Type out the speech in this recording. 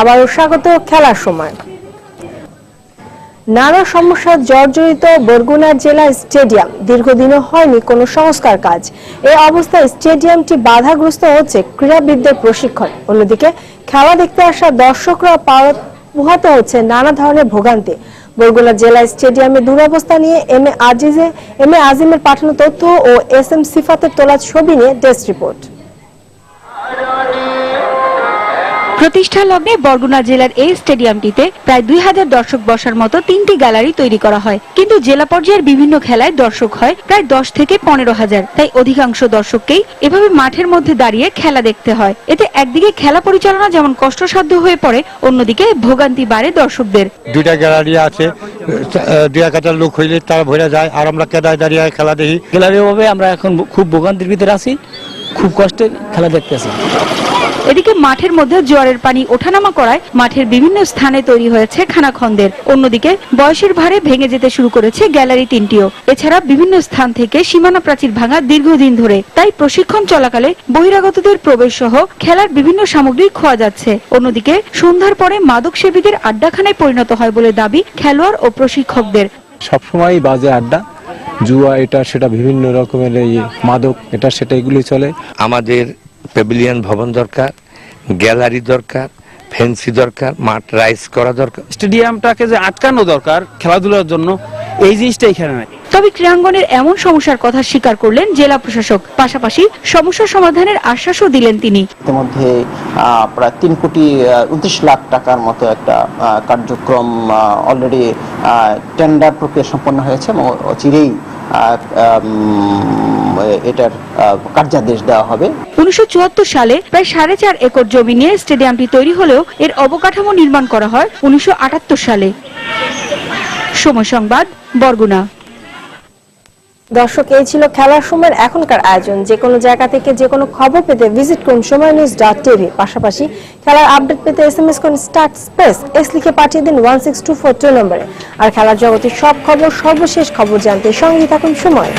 আবারও স্বাগত খেলার সময়। নানা সমস্যা জর্জরিত বরগুনা জেলা স্টেডিয়াম। দীর্ঘদিনও হয়নি কোনো সংস্কার কাজ। এই অবস্থায় স্টেডিয়ামটি বাধাগ্রস্ত হচ্ছে ক্রীড়াবিদদের প্রশিক্ষণ। অন্যদিকে খেলা দেখতে আসা দর্শকরা পাওয়া- পোহাতে হচ্ছে নানা ধরনের ভোগান্তি। বরগুনা জেলা স্টেডিয়ামে দুরবস্থা নিয়ে এম এ আজিজে এম এ আজিমের পাঠানো তথ্য ও এস এম সিফাতের তোলা ছবি নিয়ে ডেস্ক রিপোর্ট। প্রতিষ্ঠা লগ্নে বরগুনা জেলার এই স্টেডিয়ামটিতে প্রায় দুই হাজার দর্শক বসার মতো তিনটি গ্যালারি তৈরি করা হয়। কিন্তু জেলা পর্যায়ের বিভিন্ন খেলায় দর্শক হয় প্রায় দশ থেকে পনেরো হাজার। তাই অধিকাংশ দর্শককেই এভাবে মাঠের মধ্যে দাঁড়িয়ে খেলা দেখতে হয়। এতে একদিকে খেলা পরিচালনা যেমন কষ্টসাধ্য হয়ে পড়ে অন্যদিকে ভোগান্তি বাড়ে দর্শকদের। দুইটা গ্যালারি আছে দুই এক হাজার লোক হইলে তারা ভরে যায় আর আমরা কেদায় দাঁড়িয়ে খেলা দেখি। গ্যালারি অভাবে আমরা এখন খুব ভোগান্তির ভিতরে আছি খুব কষ্টে খেলা দেখতেছি। এদিকে মাঠের মধ্যে জোয়ারের পানি ওঠানামা করায় মাঠের বিভিন্ন স্থানে তৈরি হয়েছে খানাখন্দের। অন্যদিকে বয়সের ভারে ভেঙে যেতে শুরু করেছে গ্যালারি তিনটিও। এছাড়া বিভিন্ন স্থান থেকে সীমানা প্রাচীর ভাঙা দীর্ঘদিন ধরে। তাই প্রশিক্ষণ চলাকালে বহিরাগতদের প্রবেশ সহ খেলার বিভিন্ন সামগ্রী খোয়া যাচ্ছে। অন্যদিকে সন্ধ্যার পরে মাদক সেবীদের আড্ডাখানায় পরিণত হয় বলে দাবি খেলোয়াড় ও প্রশিক্ষকদের। সবসময় বাজে আড্ডা। জুয়া এটা সেটা বিভিন্ন রকমের মাদক এটা সেটা এগুলি চলে। আমাদের প্যাভিলিয়ন ভবন দরকার গ্যালারি দরকার ফেন্সি দরকার মাঠ রাইস করা দরকার স্টেডিয়ামটাকে যে আটকানো দরকার খেলাধুলার জন্য এই জিনিসটা এখানে নাই। তবে ক্রীড়াঙ্গনের এমন সমস্যার কথা স্বীকার করলেন জেলা প্রশাসক। পাশাপাশি সমস্যা সমাধানের আশ্বাসও দিলেন তিনি। ইতিমধ্যে প্রায় তিন কোটি উনত্রিশ লাখ টাকার মতো একটা আহ, কার্যক্রম অলরেডি টেন্ডার প্রক্রিয়া সম্পন্ন হয়েছে এবং চিরেই এটার কার্যাদেশ দেওয়া হবে। উনিশশো চুয়াত্তর সালে প্রায় সাড়ে চার একর জমি নিয়ে স্টেডিয়ামটি তৈরি হলেও এর অবকাঠামো নির্মাণ করা হয় উনিশশো আটাত্তর সালে। সময় সংবাদ, বরগুনা। দর্শক, এই ছিল খেলার সময়ের এখনকার আয়োজন। যে কোনো জায়গা থেকে যে কোনো খবর পেতে ভিজিট করুন সময় নিউজ ডট টিভি। পাশাপাশি খেলার আপডেট পেতে এস এম এস করুন স্টার্ট স্পেস। এস লিখে পাঠিয়ে দিন one six two four two নম্বরে। আর খেলার জগতের সব খবর, সর্বশেষ খবর জানতে সঙ্গে থাকুন সময়।